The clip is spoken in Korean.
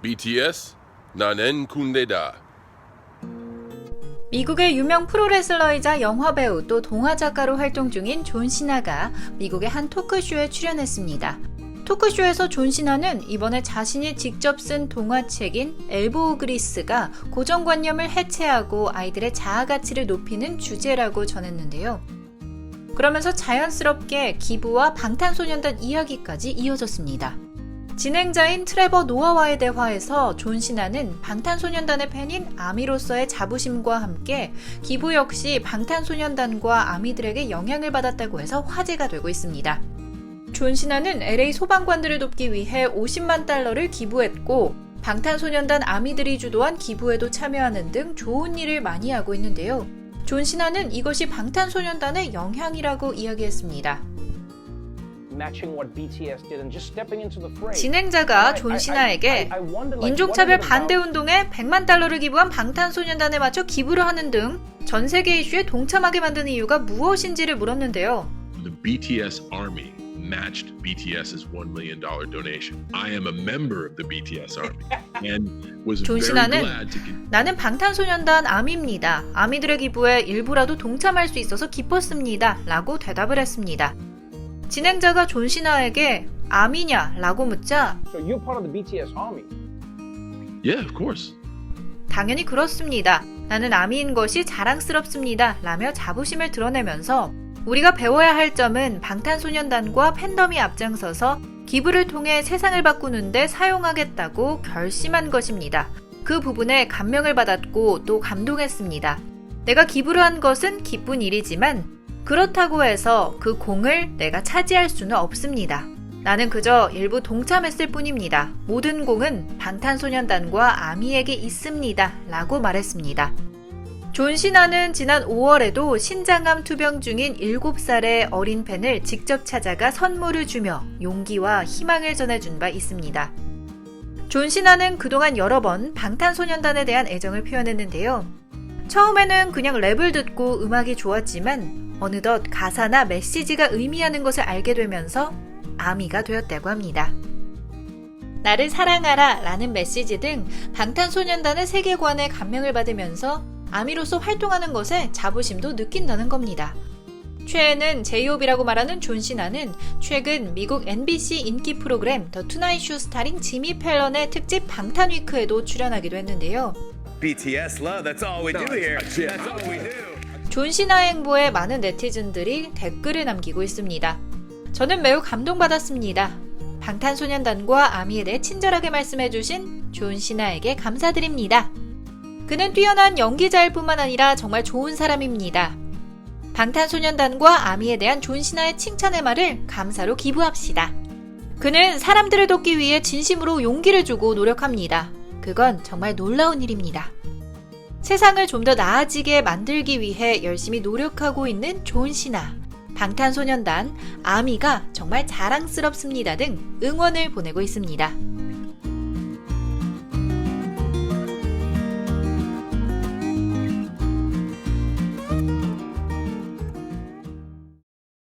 BTS 나는 군대다. 미국의 유명 프로레슬러이자 영화배우 또 동화작가로 활동 중인 존 시나가 미국의 한 토크쇼에 출연했습니다. 토크쇼에서 존 시나는 이번에 자신이 직접 쓴 동화책인 엘보우 그리스가 고정관념을 해체하고 아이들의 자아 가치를 높이는 주제라고 전했는데요. 그러면서 자연스럽게 기부와 방탄소년단 이야기까지 이어졌습니다. 진행자인 트레버 노아와의 대화에서 존 시나는 방탄소년단의 팬인 아미로서의 자부심과 함께 기부 역시 방탄소년단과 아미들에게 영향을 받았다고 해서 화제가 되고 있습니다. 존 시나는 LA 소방관들을 돕기 위해 50만 달러를 기부했고 방탄소년단 아미들이 주도한 기부에도 참여하는 등 좋은 일을 많이 하고 있는데요. 존 시나는 이것이 방탄소년단의 영향이라고 이야기했습니다. 진행자가 존 시나에게 인종차별 반대 운동에 100만 달러를 기부한 방탄소년단에 맞춰 기부를 하는 등 전 세계 이슈에 동참하게 만든 이유가 무엇인지를 물었는데요. The BTS Army matched BTS's $1 million donation. I am a member of the BTS Army and was 존 very 시나는 glad to get 나는 방탄소년단 아미입니다. 아미들의 기부에 일부라도 동참할 수 있어서 기뻤습니다. 라고 대답을 했습니다. 진행자가 존 시나에게 아미냐? 라고 묻자 So you're part of the BTS army. Yeah, of course. 당연히 그렇습니다. 나는 아미인 것이 자랑스럽습니다. 라며 자부심을 드러내면서 우리가 배워야 할 점은 방탄소년단과 팬덤이 앞장서서 기부를 통해 세상을 바꾸는데 사용하겠다고 결심한 것입니다. 그 부분에 감명을 받았고 또 감동했습니다. 내가 기부를 한 것은 기쁜 일이지만 그렇다고 해서 그 공을 내가 차지할 수는 없습니다. 나는 그저 일부 동참했을 뿐입니다. 모든 공은 방탄소년단과 아미에게 있습니다. 라고 말했습니다. 존 시나는 지난 5월에도 신장암 투병 중인 7살의 어린 팬을 직접 찾아가 선물을 주며 용기와 희망을 전해준 바 있습니다. 존 시나는 그동안 여러 번 방탄소년단에 대한 애정을 표현했는데요. 처음에는 그냥 랩을 듣고 음악이 좋았지만 어느덧 가사나 메시지가 의미하는 것을 알게 되면서 아미가 되었다고 합니다. 나를 사랑하라 라는 메시지 등 방탄소년단의 세계관에 감명을 받으면서 아미로서 활동하는 것에 자부심도 느낀다는 겁니다. 최애는 제이홉이라고 말하는 존 시나는 최근 미국 NBC 인기 프로그램 더 투나잇 쇼 스타링 지미 펠런의 특집 방탄 위크에도 출연하기도 했는데요. BTS love, that's all we do here. That's all we do. 존 시나의 행보에 많은 네티즌들이 댓글을 남기고 있습니다. 저는 매우 감동받았습니다. 방탄소년단과 아미에 대해 친절하게 말씀해주신 존 시나에게 감사드립니다. 그는 뛰어난 연기자일 뿐만 아니라 정말 좋은 사람입니다. 방탄소년단과 아미에 대한 존 시나의 칭찬의 말을 감사로 기부합시다. 그는 사람들을 돕기 위해 진심으로 용기를 주고 노력합니다. 그건 정말 놀라운 일입니다. 세상을 좀 더 나아지게 만들기 위해 열심히 노력하고 있는 존 시나, 방탄소년단, 아미가 정말 자랑스럽습니다 등 응원을 보내고 있습니다.